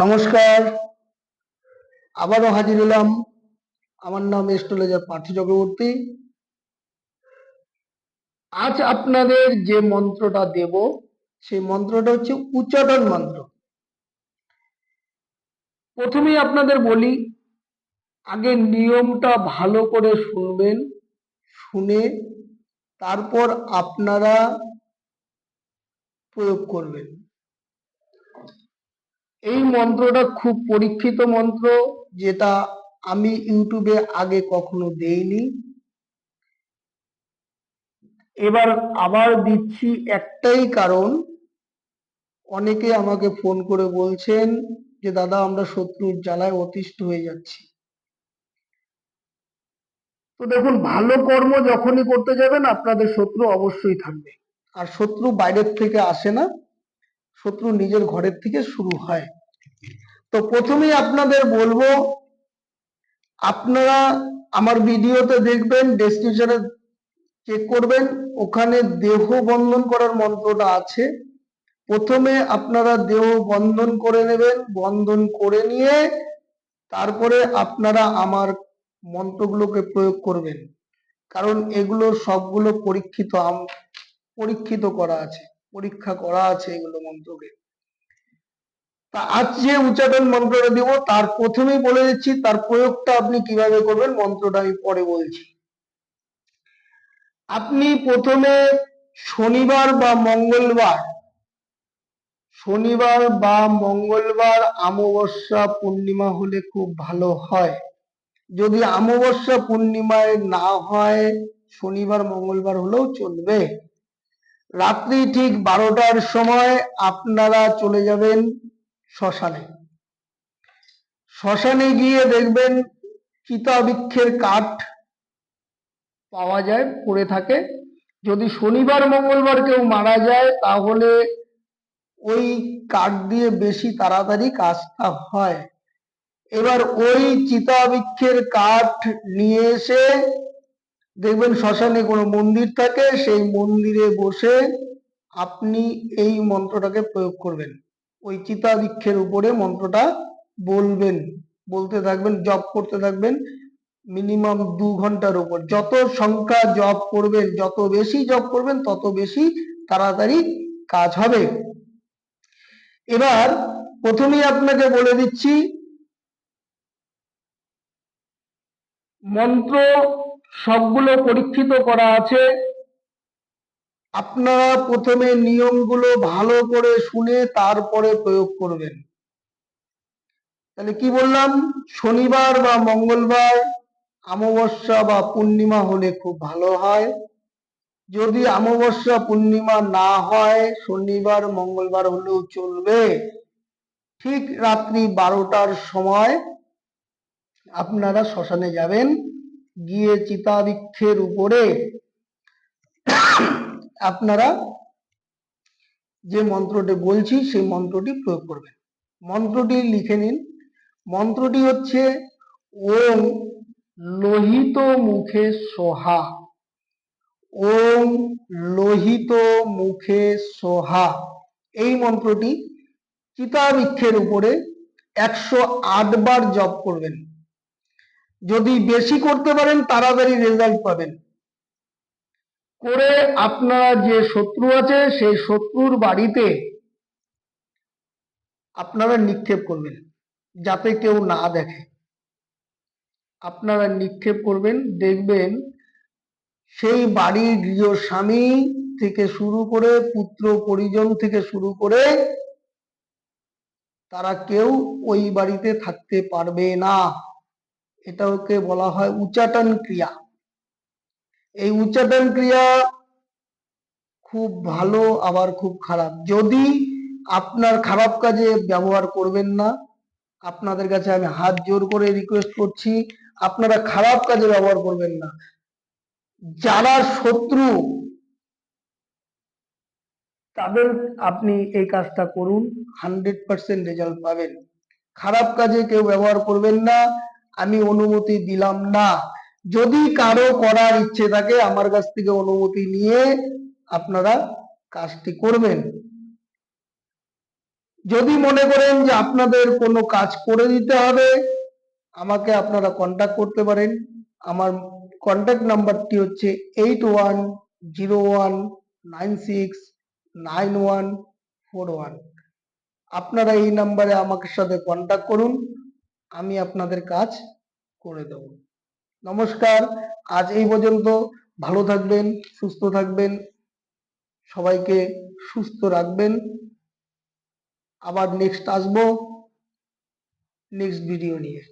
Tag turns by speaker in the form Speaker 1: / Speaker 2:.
Speaker 1: নমস্কার। আবারও হাজির হলাম আমার নাম এস্ট্রোলজার পার্থ চক্রবর্তী। আজ আপনাদের যে মন্ত্রটা দেব, সেই মন্ত্রটা হচ্ছে উচ্চাটন মন্ত্র। প্রথমেই আপনাদের বলি, আগে নিয়মটা ভালো করে শুনবেন, শুনে তারপর আপনারা প্রয়োগ করবেন। এই মন্ত্রটা খুব পরীক্ষিত মন্ত্র, যেটা আমি ইউটিউবে আগে কখনো দেইনি। এবার আবার দিচ্ছি একটাই কারণ। অনেকে আমাকে ফোন করে বলছেন যে, দাদা, আমরা শত্রুর জ্বালায় অতিষ্ঠ হয়ে যাচ্ছি। তো দেখুন, ভালো কর্ম যখনই করতে যাবেন, আপনাদের শত্রু অবশ্যই থাকবে। আর শত্রু বাইরের থেকে আসে না। শত্রু নিজের ঘরের থেকে শুরু হয়। তো প্রথমেই আপনাদের বলব, আপনারা আমার ভিডিওতে দেখবেন ডেসক্রিপশনে চেক করবেন, ওখানে দেহ বন্ধন করার মন্ত্রটা আছে। প্রথমে আপনারা দেহ বন্ধন করে নেবেন, বন্ধন করে নিয়ে তারপরে আপনারা আমার মন্ত্রগুলোকে প্রয়োগ করবেন। কারণ এগুলো সবগুলো পরীক্ষিত পরীক্ষিত করা আছে। পরীক্ষা করা আছে এগুলো মন্ত্রকে। তা আজ যে উচ্চাটন মন্ত্রটা দিব, তার প্রথমেই বলে দিচ্ছি, তার প্রয়োগটা আপনি কীভাবে করবেন মন্ত্রটা আমি পরে বলছি। আপনি প্রথমে শনিবার বা মঙ্গলবার, শনিবার বা মঙ্গলবার অমাবস্যা পূর্ণিমা হলে খুব ভালো হয়। যদি অমাবস্যা পূর্ণিমায় না হয়, শনিবার, মঙ্গলবার হলেও চলবে। রাত্রি ঠিক বারোটার সময় আপনারা চলে যাবেন শ্মশানে। শ্মশানে গিয়ে দেখবেন চিতা বৃক্ষের কাঠ পাওয়া যায়, পড়ে থাকে। যদি শনিবার, মঙ্গলবার কেউ মারা যায়, তাহলে ওই কাঠ দিয়ে বেশি তাড়াতাড়ি কাজটা হয়। এবার ওই চিতা বৃক্ষের কাঠ নিয়ে এসে দেখবেন শ্মশানে কোনো মন্দির থাকে, সেই মন্দিরে বসে আপনি এই মন্ত্রটাকে প্রয়োগ করবেন। ওই চিতা বৃক্ষের উপরে মন্ত্রটা বলবেন, বলতে থাকবেন, জপ করতে থাকবেন মিনিমাম দু ঘণ্টার উপর। যত সংখ্যা জপ করবেন, যত বেশি জপ করবেন, তত বেশি তাড়াতাড়ি কাজ হবে। এবার প্রথমেই আপনাকে বলে দিচ্ছি, মন্ত্র সবগুলো পরীক্ষিত করা আছে। আপনারা প্রথমে নিয়মগুলো ভালো করে শুনে তারপরে প্রয়োগ করবেন। তাহলে কি বললাম? শনিবার বা মঙ্গলবার অমাবস্যা বা পূর্ণিমা হলে খুব ভালো হয়। যদি অমাবস্যা, পূর্ণিমা না হয়, শনিবার, মঙ্গলবার হলেও চলবে। ঠিক রাত্রি বারোটার সময় আপনারা শ্মশানে যাবেন। গিয়ে চিতাবৃক্ষের উপরে আপনারা যে মন্ত্রটি বলছি, সেই মন্ত্রটি প্রয়োগ করবেন। মন্ত্রটি লিখে নিন। মন্ত্রটি হচ্ছে, ওম লোহিত মুখে সোহা। ওম লোহিত মুখে সোহা। এই মন্ত্রটি চিতাবৃক্ষের উপরে একশো আট বার জপ করবেন। যদি বেশি করতে পারেন, তাড়াতাড়ি রেজাল্ট পাবেন। করে আপনার যে শত্রু আছে, সেই শত্রুর বাড়িতে আপনারা নিক্ষেপ করবেন, যাতে কেউ না দেখে। আপনারা নিক্ষেপ করবেন, দেখবেন সেই বাড়ির গৃহ স্বামী থেকে শুরু করে পুত্র পরিজন থেকে শুরু করে তারা কেউ ওই বাড়িতে থাকতে পারবে না। এটাকে বলা হয় উচ্চাটন ক্রিয়া। এই উচ্চাটন ক্রিয়া খুব ভালো, আবার খুব খারাপ। যদি আপনার খারাপ কাজে ব্যবহার করবেন না, আপনাদের কাছে আমি হাত জোর করে রিকোয়েস্ট করছি, আপনারা খারাপ কাজে ব্যবহার করবেন না। যারা শত্রু, তাদের আপনি এই কাজটা করুন হান্ড্রেড পার্সেন্ট রেজাল্ট পাবেন। খারাপ কাজে কেউ ব্যবহার করবেন না আমি অনুমতি দিলাম না। যদি কারও করার ইচ্ছে থাকে, আমার কাছ থেকে অনুমতি নিয়ে আপনারা কাজটি করবেন। যদি মনে করেন যে আপনাদের কোনো কাজ করে দিতে হবে, আমাকে আপনারা কন্ট্যাক্ট করতে পারেন। আমার কন্ট্যাক্ট নাম্বারটি হচ্ছে eight one zero one nine six nine one four one আপনারা এই নাম্বারে আমাকে সাথে কন্ট্যাক্ট করুন। আমি আপনাদের কাজ করে দেব। নমস্কার, আজ এই পর্যন্ত। ভালো থাকবেন, সুস্থ থাকবেন। সবাইকে সুস্থ রাখবেন। আবার নেক্সট আসব। নেক্সট ভিডিও নিয়ে।